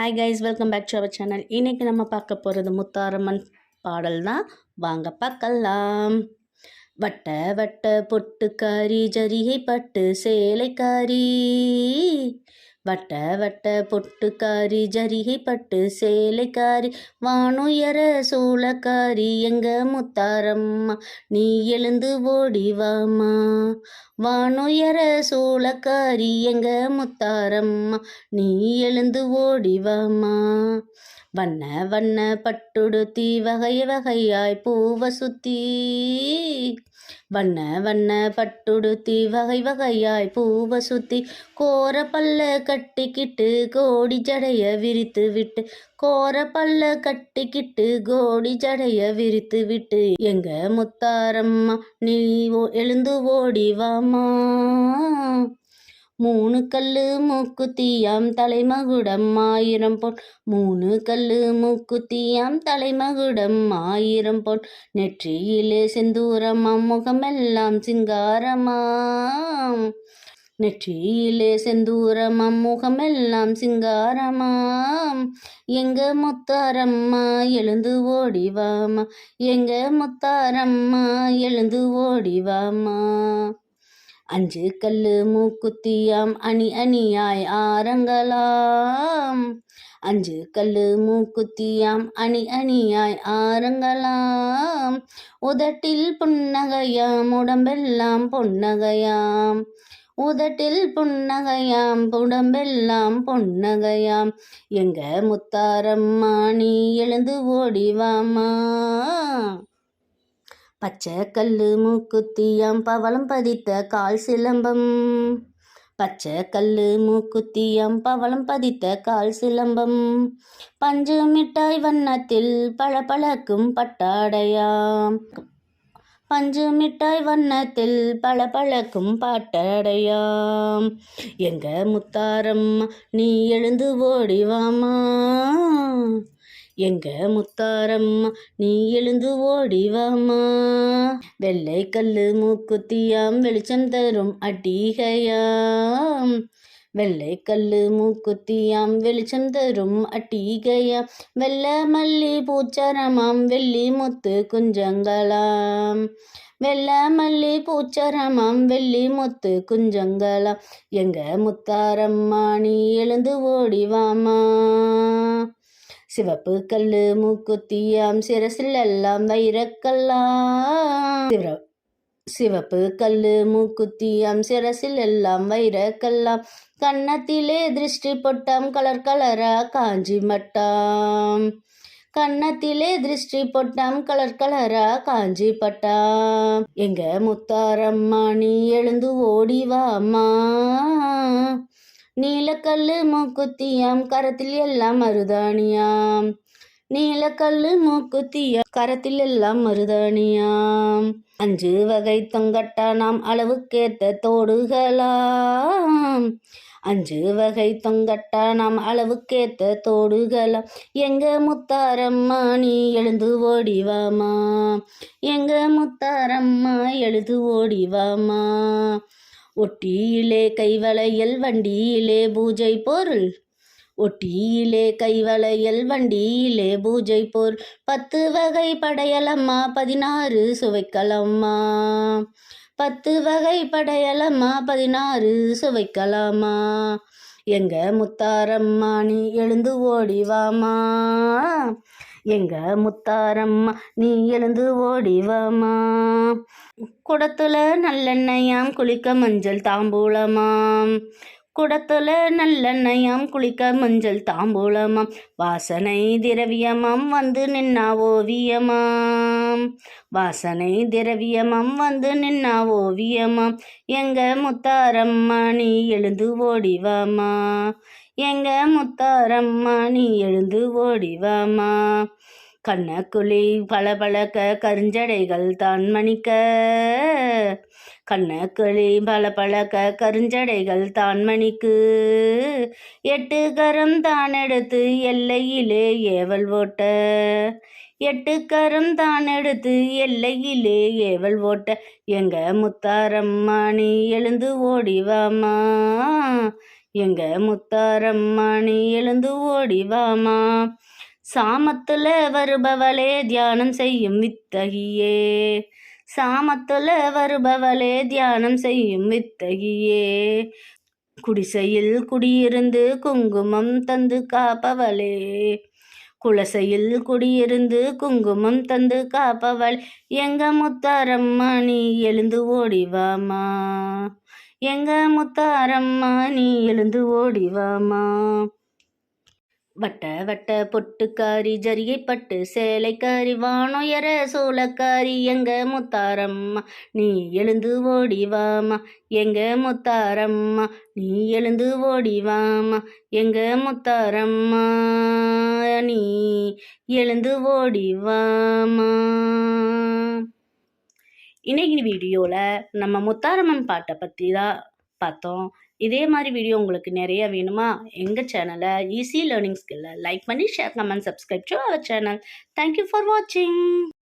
Hi guys welcome back to our channel இன்றைக்கி நம்ம பார்க்க போகிறது முத்தாரம்மன் பாடல் தான். வாங்க பார்க்கலாம். வட்ட வட்ட பொட்டுக்காரி ஜரிகை பட்டு சேலைக்காரி வட்ட வட்ட பொட்டுக்காரி ஜரிகை பட்டு சேலைக்காரி வானுயர சூளக்காரி எங்க முத்தாரம்மா நீ எழுந்து ஓடிவாமா வானுயர சூளக்காரி எங்க முத்தாரம்மா நீ எழுந்து ஓடிவாமா வண்ண வண்ண பட்டுடுத்தி வகை வகையாய் பூவ சுத்தி வண்ண வண்ண பட்டுடுத்தி வகை வகையாய் பூவ சுத்தி கோர பல்ல கட்டிக்கிட்டு கோடி ஜடைய விரித்து விட்டு கோர பல்ல கட்டிக்கிட்டு கோடி ஜடைய விரித்து விட்டு எங்க முத்தாரம்மா நீ ஓ- எழுந்து ஓடி வாமா. மூணு கல்லு மூக்குத்தியாம் தலைமகுடம் ஆயிரம் பொன். மூணு கல்லு மூக்குத்தியாம் தலைமகுடம் ஆயிரம் பொன். நெற்றியிலே செந்தூரமாம் முகமெல்லாம் சிங்காரமாம். நெற்றியிலே செந்தூரமாம் முகமெல்லாம் சிங்காரமாம். எங்க முத்தாரம்மா எழுந்து ஓடிவாமா எங்க முத்தாரம்மா எழுந்து ஓடிவாமா அஞ்சு கல்லு மூக்குத்தியாம் அணி அணியாய் ஆரங்களாம். அஞ்சு கல்லு மூக்குத்தியாம் அணி அணியாய் ஆரங்களாம். உதட்டில் புன்னகையாம் உடம்பெல்லாம் பொன்னகையாம். உதட்டில் புன்னகையாம் உடம்பெல்லாம் பொன்னகையாம். எங்க முத்தாரம்மா நீ எழுந்து ஓடிவாமா பச்சை கல்லு மூக்குத்தியம் பவளம் பதித்த கால் சிலம்பம். பச்சை கல்லு மூக்குத்தியம் பவளம் பதித்த கால் சிலம்பம். பஞ்சு மிட்டாய் வண்ணத்தில் பளபளக்கும் பட்டாடையாம். பஞ்சு மிட்டாய் வண்ணத்தில் பளபளக்கும் பாட்டடையாம். எங்க முத்தாரம் நீ எழுந்து ஓடிவாமா எங்க முத்தாரம்மா நீ எழுந்து ஓடிவாமா வெள்ளை கல்லு மூக்குத்தியாம் வெளிச்சம் தரும் அட்டிகையாம். வெள்ளை கல்லு மூக்குத்தியாம் வெளிச்சம் தரும் அட்டிகையாம். வெள்ள மல்லி பூச்சரமாம் வெள்ளி முத்து குஞ்சங்களாம். வெள்ள மல்லி பூச்சரமாம் வெள்ளி முத்து குஞ்சங்களாம். எங்க முத்தாரம்மா நீ எழுந்து ஓடிவாமா சிவப்பு கல்லு மூக்குத்தியாம் சிரசில் எல்லாம் வைரக்கல்லாம். சிவப்பு கல்லு மூக்குத்தியாம் சிரசில் எல்லாம் வைரக்கல்லாம். கன்னத்திலே திருஷ்டி பொட்டாம் கலர் கலரா காஞ்சி மட்டாம். கன்னத்திலே திருஷ்டி பொட்டாம் கலர் கலரா காஞ்சி பட்டாம். எங்க முத்தாரம்மா நீ எழுந்து ஓடிவாமா நீலக்கல்லு மூக்குத்தியாம் கரத்தில் எல்லாம் மருதாணியாம். நீலக்கல்லு மூக்குத்தியாம் கரத்தில் எல்லாம் மருதாணியாம். அஞ்சு வகை தொங்கட்டா நாம் அளவுக்கேத்த தோடுகளாம். அஞ்சு வகை தொங்கட்டா நாம் அளவுக்கேத்த தோடுகளாம். எங்க முத்தாரம்மா நீ எழுந்து ஓடிவாமா எங்க முத்தாரம்மா எழுது ஓடிவாமா ஒட்டியிலே கைவளையல் வண்டியிலே பூஜை பொருள். ஒட்டியிலே கைவளையல் வண்டியிலே பூஜை பொருள் பத்து வகை படையலம்மா பதினாறு சுவைக்கலம்மா. பத்து வகை படையலம்மா பதினாறு சுவைக்கலாமா எங்க முத்தாரம்மா நீ எழுந்து ஓடிவாமா எங்க முத்தாரம்மா நீ எழுந்து ஓடிவமா குடத்துல நல்லெண்ணெயாம் குளிக்க மஞ்சள் தாம்பூலமாம். குடத்துல நல்லெண்ணையாம் குளிக்க மஞ்சள் தாம்பூலமாம். வாசனை திரவியமாம் வந்து நின்னா ஓவியமாம். வாசனை திரவியமாம் வந்து நின்னா ஓவியமாம். எங்க முத்தாரம்மா நீ எழுந்து ஓடிவாமா எங்க முத்தாரம்மா நீ எழுந்து ஓடிவாமா கண்ணக்குழி பளபளக்க கருஞ்சடைகள் தான் மணிக்க கண்ணக்குழி பளபளக்க கருஞ்சடைகள் தான் மணிக்கு எட்டு கரம் தான் எடுத்து எல்லையிலே ஏவல் ஓட்ட. எட்டு கரம் தான் எடுத்து எல்லையிலே ஏவல் ஓட்ட. எங்க முத்தாரம்மா நீ எழுந்து ஓடிவாமா எங்க முத்தாரம்மா எழுந்து ஓடிவாமா? சாமத்துல வருபவளே தியானம் செய்யும் வித்தகியே. சாமத்துல வருபவளே தியானம் செய்யும் வித்தகியே. குடிசையில் குடியிருந்து குங்குமம் தந்து காப்பவளே. குலசையில் குடியிருந்து குங்குமம் தந்து காப்பவள். எங்க முத்தாரம்மா நீ எழுந்து ஓடிவாமா? எங்க முத்தாரம்மா நீ எழுந்து ஓடிவாமா வட்ட வட்ட பொட்டுக்காரி ஜரிகை பட்டு சேலைக்காரி வானுயர சோளக்காரி எங்க முத்தாரம்மா நீ எழுந்து ஓடிவாமா எங்க முத்தாரம்மா நீ எழுந்து ஓடிவாமா எங்க முத்தாரம்மா நீ எழுந்து ஓடிவாமா இன்றைக்கி வீடியோவில் நம்ம முத்தாரம்மன் பாட்டை பற்றி தான் பார்த்தோம். இதே மாதிரி வீடியோ உங்களுக்கு நிறைய வேணுமா? எங்கள் சேனலை ஈஸி லேர்னிங் ஸ்கில்லை லைக் பண்ணி share comment subscribe to our channel thank you for வாட்சிங்